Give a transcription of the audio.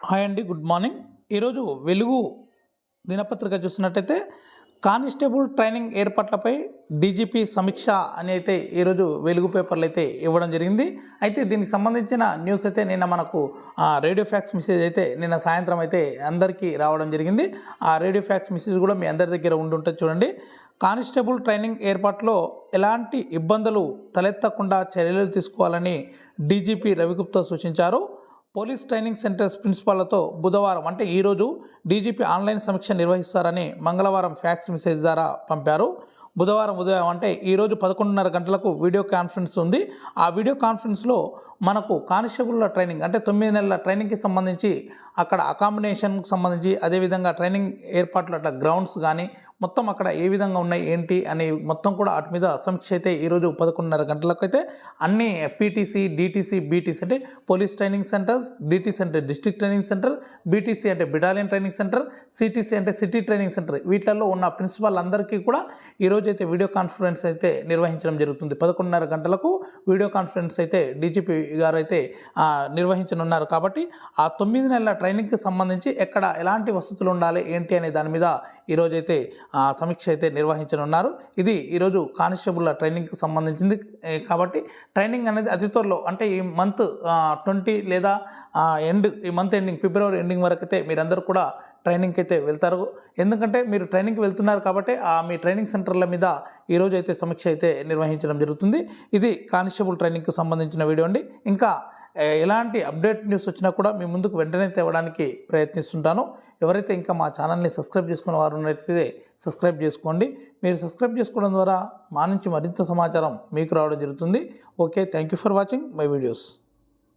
Hi అండి good morning. ఈరోజు వెలుగు దినపత్రిక చూసినట్టయితే కానిస్టేబుల్ ట్రైనింగ్ ఏర్పాట్లపై డీజీపీ సమీక్ష అని అయితే ఈరోజు వెలుగు పేపర్లు అయితే ఇవ్వడం జరిగింది. అయితే దీనికి సంబంధించిన న్యూస్ అయితే నిన్న మనకు ఆ, రేడియో ఫ్యాక్స్ మెసేజ్ అయితే నిన్న సాయంత్రం అయితే అందరికీ రావడం జరిగింది. ఆ రేడియో ఫ్యాక్స్ మెసేజ్ కూడా మీ అందరి దగ్గర ఉండుంటుంది చూడండి. కానిస్టేబుల్ ట్రైనింగ్ ఏర్పాట్లో ఎలాంటి ఇబ్బందులు తలెత్తకుండా చర్యలు తీసుకోవాలని డీజీపీ రవిగుప్తా సూచించారు. పోలీస్ ట్రైనింగ్ సెంటర్స్ ప్రిన్సిపాళ్ళతో బుధవారం అంటే ఈరోజు డీజీపీ ఆన్లైన్ సమీక్ష నిర్వహిస్తారని మంగళవారం ఫ్యాక్స్ మెసేజ్ ద్వారా పంపారు. బుధవారం ఉదయం అంటే ఈరోజు పదకొండున్నర గంటలకు వీడియో కాన్ఫరెన్స్ ఉంది. ఆ వీడియో కాన్ఫరెన్స్లో మనకు కానిస్టేబుల్ల ట్రైనింగ్ అంటే తొమ్మిది నెలల ట్రైనింగ్కి సంబంధించి అక్కడ అకామిడేషన్కి సంబంధించి అదేవిధంగా ట్రైనింగ్ ఏర్పాట్లు అట్లా గ్రౌండ్స్ కానీ మొత్తం అక్కడ ఏ విధంగా ఉన్నాయి ఏంటి అని మొత్తం కూడా వాటి మీద సమీక్ష అయితే ఈరోజు పదకొండున్నర గంటలకు అయితే అన్ని పీటీసీ డిటీసీ బీటీసీ అంటే పోలీస్ ట్రైనింగ్ సెంటర్స్ డిటీసీ అంటే డిస్ట్రిక్ట్ ట్రైనింగ్ సెంటర్ బీటీసీ అంటే బిడాలియన్ ట్రైనింగ్ సెంటర్ సిటీసీ అంటే సిటీ ట్రైనింగ్ సెంటర్. వీటిలలో ఉన్న ప్రిన్సిపాల్ అందరికీ కూడా ఈరోజు అయితే వీడియో కాన్ఫరెన్స్ అయితే నిర్వహించడం జరుగుతుంది. పదకొండున్నర గంటలకు వీడియో కాన్ఫరెన్స్ అయితే డీజీపీ గారు అయితే నిర్వహించనున్నారు. కాబట్టి ఆ తొమ్మిది నెలల ట్రైనింగ్కి సంబంధించి ఎక్కడ ఎలాంటి వసతులు ఉండాలి ఏంటి అనే దాని మీద ఈరోజైతే ఆ, సమీక్ష అయితే నిర్వహించనున్నారు. ఇది ఈరోజు కానిస్టేబుల్ ట్రైనింగ్కి సంబంధించింది. కాబట్టి ట్రైనింగ్ అనేది అతి త్వరలో అంటే ఈ మంత్ ట్వంటీ లేదా ఎండ్ ఈ మంత్ ఎండింగ్ ఫిబ్రవరి ఎండింగ్ వరకు అయితే మీరందరూ కూడా ట్రైనింగ్కి అయితే వెళ్తారు. ఎందుకంటే మీరు ట్రైనింగ్కి వెళ్తున్నారు కాబట్టి ఆ మీ ట్రైనింగ్ సెంటర్ల మీద ఈరోజు అయితే సమీక్ష అయితే నిర్వహించడం జరుగుతుంది. ఇది కానిస్టేబుల్ ట్రైనింగ్కి సంబంధించిన వీడియో అండి. ఇంకా ఎలాంటి అప్డేట్ న్యూస్ వచ్చినా కూడా మీ ముందుకు వెంటనే తేవడానికి ప్రయత్నిస్తుంటాను. ఎవరైతే ఇంకా మా ఛానల్ని సబ్స్క్రైబ్ చేసుకున్న వారు ఉన్నట్లయితే సబ్స్క్రైబ్ చేసుకోండి. మీరు సబ్స్క్రైబ్ చేసుకోవడం ద్వారా మా నుంచి మరింత సమాచారం మీకు రావడం జరుగుతుంది. Okay thank you for watching my videos.